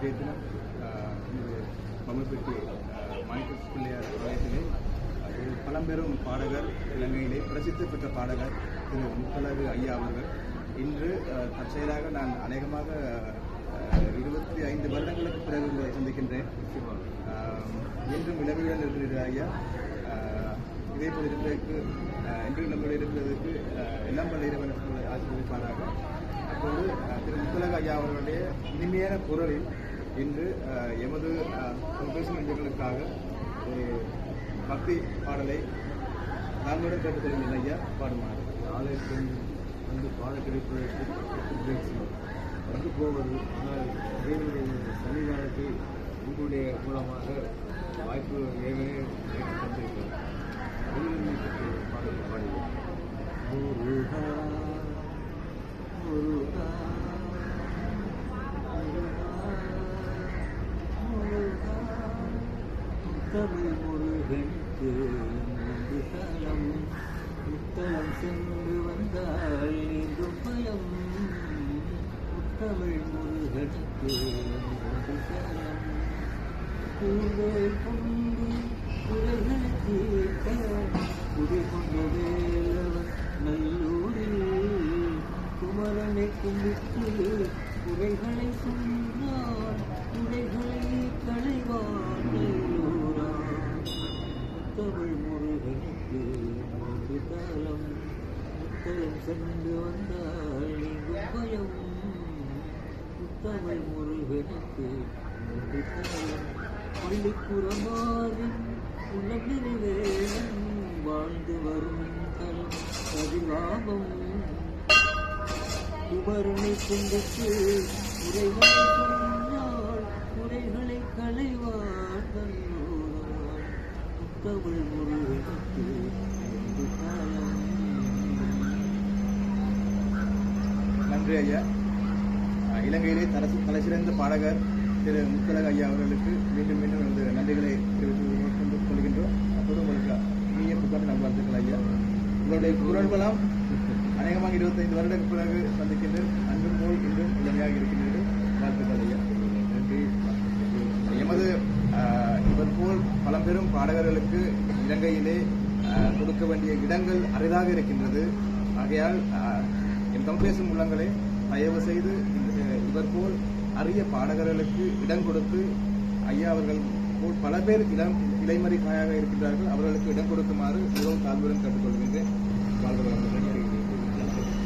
இன்றைய தினம் ஆஹ், இது மாணிக்க பிள்ளையார் ஆலயத்திலே ஒரு பழம்பெரும் பாடகர் இலங்கையிலே பிரசித்தி பெற்ற பாடகர் திரு முத்தலகு ஐயா அவர்கள். இன்று தற்செயலாக நான் அநேகமாக இருபத்தி ஐந்து வருடங்களுக்கு பிறகு உங்களை சந்திக்கின்றேன். இன்றும் இளமையுடன் இருக்கிறீர்கள் ஐயா. இதே போல் இருப்பதற்கு ஆஹ், இன்று நம்மளுடைய இருப்பதற்கு எல்லாம் வல்ல இறைவனுக்கு ஆசீர்வதிப்பாராக. அப்போது திரு முத்தலக ஐயா அவர்களுடைய இனிமையான குரலில் இன்று எமது அஹ், தொலைபேசி நண்பர்களுக்காக ஒரு பக்தி பாடலை நாங்களுடன் கேட்டுக்கொள்ளுங்கள் ஐயா பாடுமாறு. ஆலயத்தில் வந்து பாட கிடைப்பதற்கு வந்து போவது ஆனால் இறைவனுடைய சன்னிதானத்தை உங்களுடைய மூலமாக வாய்ப்பு ஏற்கனவே தந்திருக்கிறது. பாடல் பாடுகிறேன் தமிழ் முருகனுக்கு மூன்று தலம் முத்தலம் சென்று வந்தால் நீங்கும் பயம் முத்தமிழ் முருகனுக்கு மூன்று தலம் கூந்தல் கொண்டு குறைகளை தீர்க்க குடி வேலவன் நல்லூரில் குமரனை கும்பிட்டு குறைகளை சொன்னான் குறைகளை முத்தலம் வந்தால் நீங்கும் பயம். முத்தமிழ் முருகனுக்கு மூன்று தாளம் பள்ளிப்புறமாறின் உள்ளம் வாழ்ந்து வரும் தலம் பதிவாபம் குமரனை சிந்தித்து குறைகளை சொன்னால் குறைகளை களைவார் தன்னோரான் தமிழ் முருகனுக்கு நன்றி ஐயா இலங்கையிலே தரசு தலைசிறந்த பாடகர் திரு முத்தலக ஐயா அவர்களுக்கு மீண்டும் மீண்டும் எனது நன்றிகளை தெரிவித்துக் கொள்கின்றோம். அப்போது உங்களுக்கு இனிய புத்தாண்டு நல்வாழ்த்துக்கள் ஐயா. உங்களுடைய குரல்களாம் அநேகமாக இருபத்தைந்து வருடங்களுக்கு பிறகு சந்திக்கின்றேன் அன்றும் போல் இன்றும் இளமையாக இருக்கின்றது. வாழ்த்துக்கள் ஐயா. நன்றி. எமது இவர் போல் பழம்பெரும் பாடகர்களுக்கு இலங்கையிலே கொடுக்க வேண்டிய இடங்கள் அரிதாக இருக்கின்றது. ஆகையால் என் தமிழ் பேசும் உள்ளங்களே தயவு செய்து இவர் போல் அரிய பாடகர்களுக்கு இடம் கொடுத்து ஐயா அவர்கள் போல் பல பேர் இளம் இளைமறை காயாக இருக்கின்றார்கள். அவர்களுக்கு இடம் கொடுக்குமாறு மிகவும் தாழ்வுடன் கேட்டுக்கொள்கின்றேன். வாழ்க